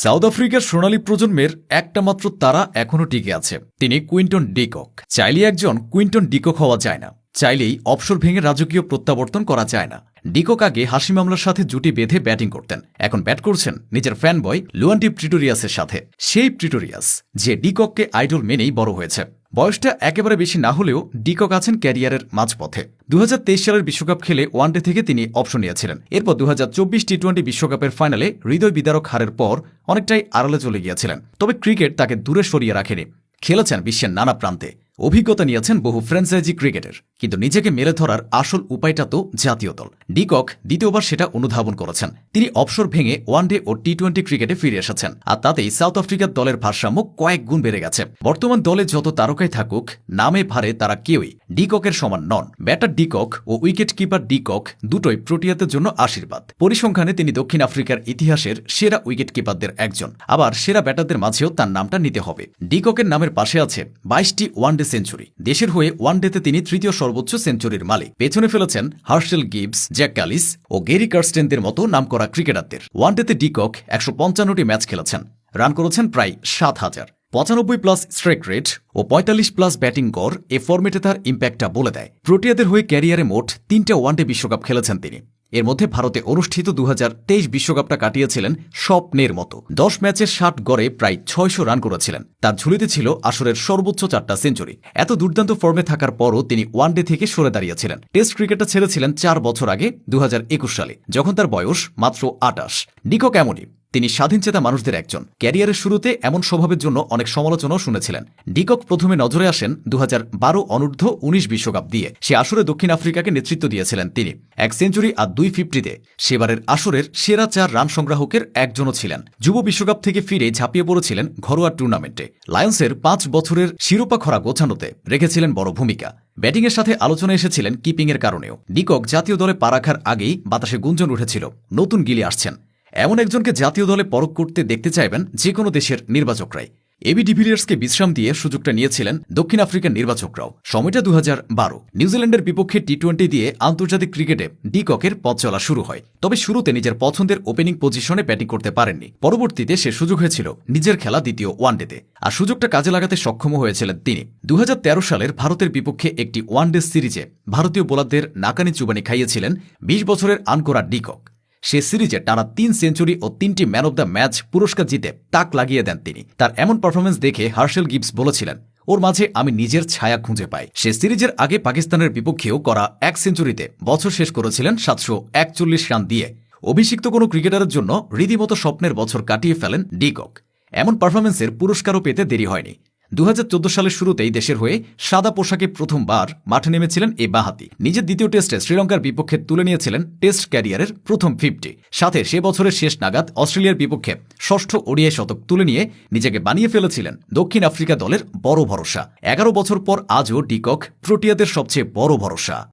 South আফ্রিকার সোনালী প্রজন্মের একটা মাত্র তারা এখনও টিকে আছে। তিনি কুইন্টন ডিকক। চাইলে একজন কুইন্টন ডিকক হওয়া যায় না। চাইলেই অবসর ভেঙে রাজকীয় প্রত্যাবর্তন করা যায় না। ডিকক আগে হাসি মামলার সাথে জুটি বেঁধে ব্যাটিং করতেন। এখন ব্যাট করছেন নিজের ফ্যান বয় লুয়ান্টি প্রিটোরিয়াসের সাথে। সেই প্রিটোরিয়াস, যে ডিকককে আইডল মেনেই বড় হয়েছে। বয়সটা একেবারে বেশি না হলেও ডিকক আছেন ক্যারিয়ারের মাঝপথে। দু হাজার তেইশ সালের বিশ্বকাপ খেলে ওয়ানডে থেকে তিনি অপশন নিয়েছিলেন। এরপর দু টি টোয়েন্টি বিশ্বকাপের ফাইনালে হৃদয় বিদারক হারের পর অনেকটাই আড়ালে চলে গিয়েছিলেন। তবে ক্রিকেট তাকে দূরে সরিয়ে রাখেনি। খেলেছেন বিশ্বের নানা প্রান্তে। অভিজ্ঞতা নিয়েছেন বহু ফ্র্যাঞ্চাইজি ক্রিকেটের। কিন্তু নিজেকে মেলে ধরার আসল উপায়টা তো জাতীয় দল। ডিকক দ্বিতীয়বার সেটা অনুধাবন করেছেন। তিনি অবসর ভেঙে ওয়ানডে ও টি টোয়েন্টি ক্রিকেটে ফিরে এসেছেন। আর তাতেই সাউথ আফ্রিকার দলের ভারসাম্য কয়েক গুণ বেড়ে গেছে। বর্তমান দলে যত তারকাই থাকুক, নামে ভারে তারা কেউই ডিককের সমান নন। ব্যাটার ডিকক ও উইকেট কিপার ডিকক দুটোই প্রোটিয়াদের জন্য আশীর্বাদ। পরিসংখ্যানে তিনি দক্ষিণ আফ্রিকার ইতিহাসের সেরা উইকেট কিপারদের একজন। আবার সেরা ব্যাটারদের মাঝেও তার নামটা নিতে হবে। ডিককের নামের পাশে আছে বাইশটি ওয়ানডে সেঞ্চুরি। দেশের হয়ে ওয়ানডেতে তিনি তৃতীয় সর্বোচ্চ সেঞ্চুরির মালিক। পেছনে ফেলেছেন হার্শেল গিবস, জ্যাক ক্যালিস ও গেরি কার্স্টেনদের মতো নামকরা ক্রিকেটারদের। ওয়ানডেতে ডিকক একশো পঞ্চান্নটি ম্যাচ খেলেছেন। রান করেছেন প্রায় সাত হাজার। পঁচানব্বই প্লাস স্ট্রাইক রেট ও পঁয়তাল্লিশ প্লাস ব্যাটিং গড় এ ফর্মেটে তার ইম্প্যাক্টটা বলে দেয়। প্রোটিয়াদের হয়ে ক্যারিয়ারে মোট তিনটে ওয়ানডে বিশ্বকাপ খেলেছেন তিনি। এর মধ্যে ভারতে অনুষ্ঠিত দু বিশ্বকাপটা কাটিয়েছিলেন স্বপ্নের মতো। দশ ম্যাচের ষাট গড়ে প্রায় ছয়শো রান করেছিলেন। তার ঝুলিতে ছিল আসরের সর্বোচ্চ চারটা সেঞ্চুরি। এত দুর্দান্ত ফর্মে থাকার পরও তিনি ওয়ানডে থেকে সরে দাঁড়িয়েছিলেন। টেস্ট ক্রিকেটটা ছেড়েছিলেন চার বছর আগে দু হাজার একুশ সালে, যখন তার বয়স মাত্র আটাশ। নিকো এমনই তিনি স্বাধীনচেতা মানুষদের একজন। ক্যারিয়ারের শুরুতে এমন স্বভাবের জন্য অনেক সমালোচনাও শুনেছিলেন। ডিকক প্রথমে নজরে আসেন দু হাজার বারো অনূর্ধ্ব উনিশ বিশ্বকাপ দিয়ে। সে আসরে দক্ষিণ আফ্রিকাকে নেতৃত্ব দিয়েছিলেন তিনি। এক সেঞ্চুরি আর দুই ফিফটিতে সেবারের আসরের সেরা চার রান সংগ্রাহকের একজনও ছিলেন। যুব বিশ্বকাপ থেকে ফিরে ঝাঁপিয়ে পড়েছিলেন ঘরোয়া টুর্নামেন্টে। লায়ন্সের পাঁচ বছরের শিরোপা খরা গোছানোতে রেখেছিলেন বড় ভূমিকা। ব্যাটিংয়ের সাথে আলোচনা এসেছিলেন কিপিংয়ের কারণেও। ডিকক জাতীয় দলে পা রাখার আগেই বাতাসে গুঞ্জন উঠেছিল। নতুন গিলি আসছেন। এমন একজনকে জাতীয় দলে পরখ করতে দেখতে চাইবেন যে কোনো দেশের নির্বাচকরাই। এবি ডিভিলিয়ার্সকে বিশ্রাম দিয়ে সুযোগটা নিয়েছিলেন দক্ষিণ আফ্রিকার নির্বাচকরাও। সময়টা দু নিউজিল্যান্ডের বিপক্ষে টি টোয়েন্টি দিয়ে আন্তর্জাতিক ক্রিকেটে ডিককের পথ চলা শুরু হয়। তবে শুরুতে নিজের পছন্দের ওপেনিং পজিশনে ব্যাটিং করতে পারেননি। পরবর্তীতে সে সুযোগ হয়েছিল নিজের খেলা দ্বিতীয় ওয়ানডেতে। আর সুযোগটা কাজে লাগাতে সক্ষম হয়েছিলেন তিনি। দু হাজার তেরো সালের ভারতের বিপক্ষে একটি ওয়ানডে সিরিজে ভারতীয় বোলারদের নাকানি চুবানি খাইয়েছিলেন বিশ বছরের আনকোরা ডিকক। সে সিরিজে টানা তিন সেঞ্চুরি ও তিনটি ম্যান অব দ্য ম্যাচ পুরস্কার জিতে তাক লাগিয়ে দেন তিনি। তার এমন পারফরমেন্স দেখে হার্শেল গিবস বলেছিলেন, ওর মাঝে আমি নিজের ছায়া খুঁজে পাই। সে সিরিজের আগে পাকিস্তানের বিপক্ষেও করা এক সেঞ্চুরিতে বছর শেষ করেছিলেন সাতশো একচল্লিশ রান দিয়ে। অভিষিক্ত কোনো ক্রিকেটারের জন্য রীতিমতো স্বপ্নের বছর কাটিয়ে ফেলেন ডিকক। এমন পারফরমেন্সের পুরস্কারও পেতে দেরি হয়নি। দু হাজার চোদ্দ সালের শুরুতেই দেশের হয়ে সাদা পোশাকে প্রথমবার মাঠে নেমেছিলেন এ বাহাতি। নিজের দ্বিতীয় টেস্টে শ্রীলঙ্কার বিপক্ষে তুলে নিয়েছিলেন টেস্ট ক্যারিয়ারের প্রথম ফিফটি। সাথে সে বছরের শেষ নাগাদ অস্ট্রেলিয়ার বিপক্ষে ষষ্ঠ ওডিআই শতক তুলে নিয়ে নিজেকে বানিয়ে ফেলেছিলেন দক্ষিণ আফ্রিকা দলের বড় ভরসা। এগারো বছর পর আজও ডিকক প্রোটিয়াদের সবচেয়ে বড় ভরসা।